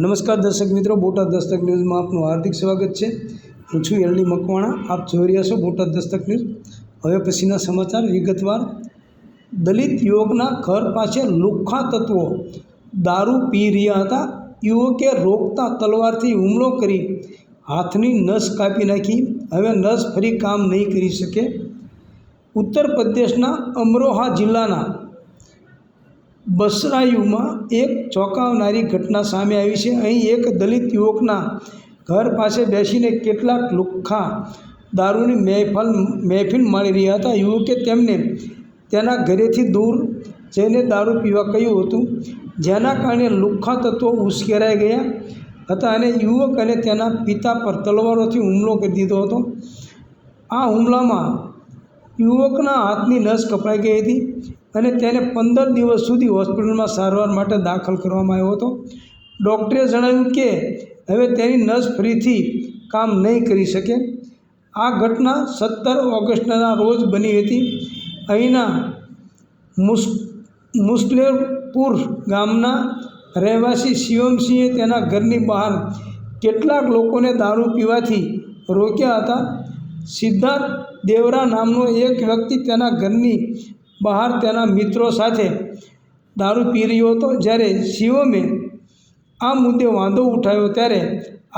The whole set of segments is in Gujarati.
નમસ્કાર દર્શક મિત્રો, બોટાદ દસ્તક ન્યૂઝમાં આપનું હાર્દિક સ્વાગત છે. હું છું એલડી મકવાણા, આપ જોઈ રહ્યા છો બોટાદ દસ્તક ન્યૂઝ. હવે પછીના સમાચાર વિગતવાર. દલિત યુવકના ઘર પાસે લુખ્ખા તત્વો. દારૂ પી રહ્યા હતા. યુવકે રોકતા તલવારથી હુમલો કરી. હાથની નસ કાપી નાખી. હવે નસ ફરી કામ નહીં કરી શકે. ઉત્તર પ્રદેશના અમરોહા જિલ્લાના બસરાયુમાં એક ચોંકાવનારી ઘટના સામે આવી છે. અહીં એક દલિત યુવકના ઘર પાસે બેસીને કેટલાક લુખ્ખા દારૂની મહેફલ, મહેફિલ માણી રહ્યા હતા. યુવકે તેમને તેના ઘરેથી દૂર જઈને દારૂ પીવા કહ્યું હતું. જેના કારણે લુખ્ખા તત્વો ઉશ્કેરાઈ ગયા હતા અને યુવક અને તેના પિતા પર તલવારોથી હુમલો કરી દીધો હતો. આ હુમલામાં યુવકના હાથની નસ કપાઈ ગઈ હતી. અને તેને પંદર દિવસ સુધી હોસ્પિટલમાં સારવાર માટે દાખલ કરવામાં આવ્યો હતો. ડૉક્ટરે જણાવ્યું કે, હવે તેની નસ ફરીથી કામ નહીં કરી શકે. આ ઘટના સત્તર ઓગસ્ટના રોજ બની હતી. અહીંના મુસ, મુસ્લેરપુર ગામના રહેવાસી શિવમસિંહે તેના ઘરની બહાર કેટલાક લોકોને દારૂ પીવાથી રોક્યા હતા. સિદ્ધાર્થ દેવરા નામનો એક વ્યક્તિ તેના ઘરની બહાર તેના મિત્રો સાથે દારૂ પી રહ્યો હતો. જ્યારે શિવમે આ મુદ્દે વાંધો ઉઠાવ્યો ત્યારે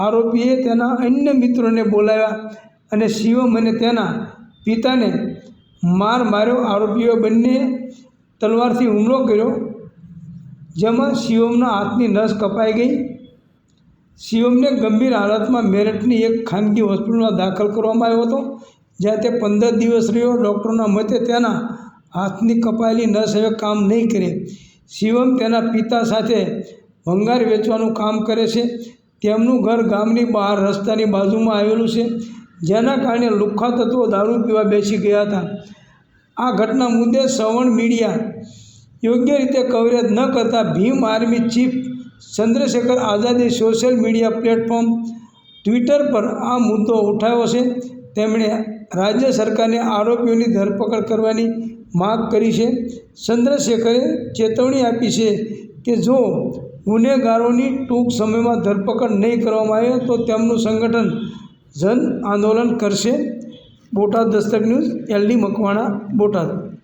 આરોપીએ તેના અન્ય મિત્રોને બોલાવ્યા અને શિવમ અને તેના પિતાને માર માર્યો. આરોપીઓ બંને તલવારથી હુમલો કર્યો, જેમાં શિવમના હાથની નસ કપાઈ ગઈ. શિવમને ગંભીર હાલતમાં મેરઠની એક ખાનગી હોસ્પિટલમાં દાખલ કરવામાં આવ્યો હતો, જ્યાં તે પંદર દિવસ રહ્યો. ડૉક્ટરના મતે તેના હાથની કપાયેલી નસ હવે કામ નહીં કરે. શિવમ તેના પિતા સાથે ભંગાર વેચવાનું કામ કરે છે. તેમનું ઘર ગામની બહાર રસ્તાની બાજુમાં આવેલું છે. જેના કારણે લુખ્ખા તત્વો દારૂ પીવા બેસી ગયા હતા. આ ઘટના મુદ્દે સવર્ણ મીડિયા યોગ્ય રીતે કવરેજ ન કરતા ભીમ આર્મી ચીફ ચંદ્રશેખર આઝાદે સોશિયલ મીડિયા પ્લેટફોર્મ ટ્વિટર પર આ મુદ્દો ઉઠાવ્યો છે. તેમણે રાજ્ય સરકારને આરોપીઓની ધરપકડ કરવાની માગ કરી છે. ચંદ્રશેખરે ચેતવણી આપી છે કે જો ગુનેગારોની ટૂંક સમયમાં ધરપકડ નહીં કરવામાં આવે તો તેમનું સંગઠન જન આંદોલન કરશે. Botad Dastak news LD Makwana, Botad.